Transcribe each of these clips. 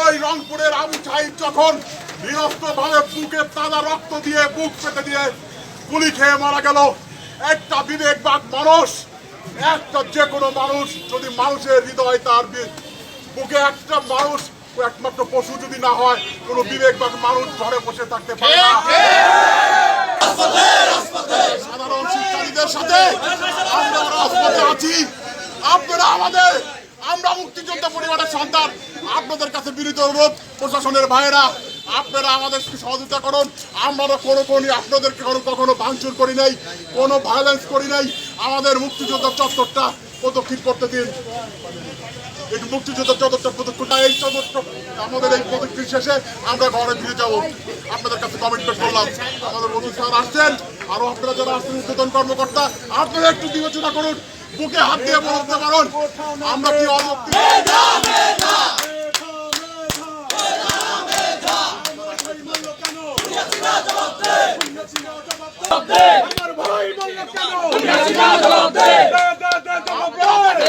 ওই রংপুরের আবু সাহিদ যখন নিরস্ত্র ভাবে বুকে তাজা রক্ত দিয়ে বুক পেতে দিয়ে গুলি খেয়ে মারা গেল, একটা বিবেকবাদ মানুষ, একটা যে কোনো মানুষ যদি মানুষের হৃদয় তার বুকে একটা মানুষ, একমাত্র পশু যদি না হয়, কোনো বিবেকবাদ মানুষ ঘরে বসে থাকতে পারে না। সাধারণ শিক্ষার্থীদের সাথে আমরা আছি, আপনারা আমাদের আমরা মুক্তিযোদ্ধা পরিবারের সন্তান। আপনাদের কাছে বিনীত অনুরোধ, প্রশাসনের ভাইয়েরা, আপনারা আমাদের সহযোগিতা করুন। আমরা কোনো কোনো আপনাদেরকে কোনো কখনো ভাঙচুর করি নাই, কোনো ভায়োলেন্স করি নাই। আমাদের মুক্তিযোদ্ধার চত্বরটা প্রদক্ষিণ করতে দিন। একটু মুক্তিযোদ্ধার চতুর্থ প্রদক্ষিণটা এই চতুর্থ আমাদের এই প্রদক্ষিণ শেষে আমরা ঘরে ফিরে যাব। আপনাদের কাছে কমিটমেন্ট করলাম আমাদের বন্ধু স্যার আসছেন। আরও আপনারা যারা আসছেন, উদ্বোধন কর্মকর্তা, আপনারা একটু বিবেচনা করুন। বুকে হাত দিয়ে বলতে পারুন, আমরা কি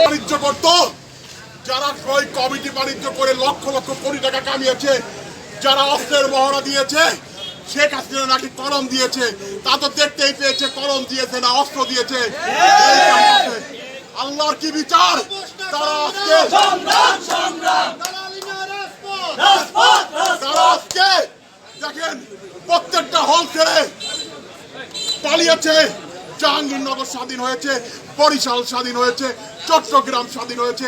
বাণিজ্য করতো, যারা ওই কমিটি বাণিজ্য করে লক্ষ লক্ষ কোটি টাকা কামিয়েছে, যারা অস্ত্রের মহড়া দিয়েছে, শেখ হাসিনা নাকি কলম দিয়েছে, তা তো দেখতেই পেয়েছে, কলম দিয়েছে না অস্ত্র দিয়েছে। আল্লাহর কি বিচার? তারা আজকে তারা আজকে দেখেন প্রত্যেকটা হল ছেড়ে পালিয়েছে। জাহাঙ্গীরনগর স্বাধীন হয়েছে বরিশাল স্বাধীন হয়েছে চট্টগ্রাম স্বাধীন হয়েছে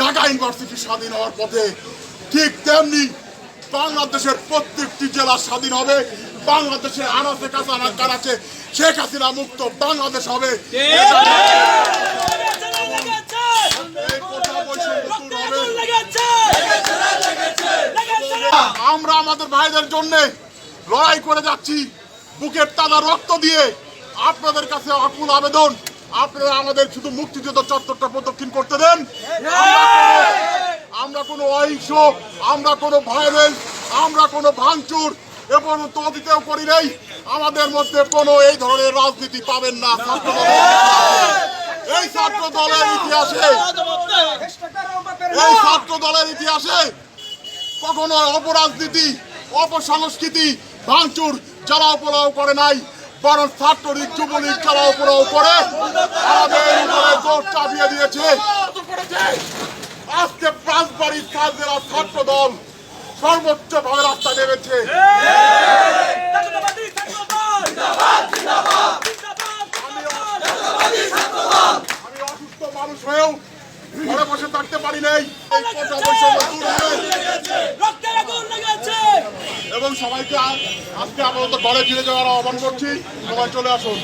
ঢাকা ইউনিভার্সিটি স্বাধীন হওয়ার পথে ঠিক তেমনি বাংলাদেশের প্রত্যেকটি জেলা স্বাধীন হবে। বাংলাদেশের আনাচে কাছে কারাচে শেখ হাসিনা মুক্ত বাংলাদেশ হবে এই কোটা বৈষম্য দূর হবে আমরা আমাদের ভাইদের জন্য লড়াই করে যাচ্ছি। বুকের তাজা রক্ত দিয়ে আপনাদের কাছে আকুল আবেদন। আপনারা আমাদের শুধু মুক্তিযুদ্ধ চত্বরটা প্রদক্ষিণ করতে দেন। আমরা কোনো- অহিংস, আমরা কোনো ভায়োলেন্স আমরা কোনো ভাঙচুর এবং তো অতীতেও করি নাই। আমাদের মধ্যে কোনো এই ধরনের রাজনীতি পাবেন না এই ছাত্র দলের ইতিহাসে এই ছাত্র দলের ইতিহাসে কখনো অপরাজনীতি, অপসংস্কৃতি ভাঙচুর জ্বালাও পোলাও করে নাই, বরং ছাত্রলীগ, যুবলীগ জ্বালাও পোলাও করে চাপিয়ে দিয়েছে। আজকে পাঁচবাড়ির সাত জেলার ছাত্র দল সর্বোচ্চ ভাবে রাস্তা নেমেছে। আমি অসুস্থ মানুষ হয়েও ঘরে বসে থাকতে পারি নাই। এই সবাইকে আজকে আপাতত ঘরে ফিরে যাওয়ার আহ্বান করছি। সবাই চলে আসুন।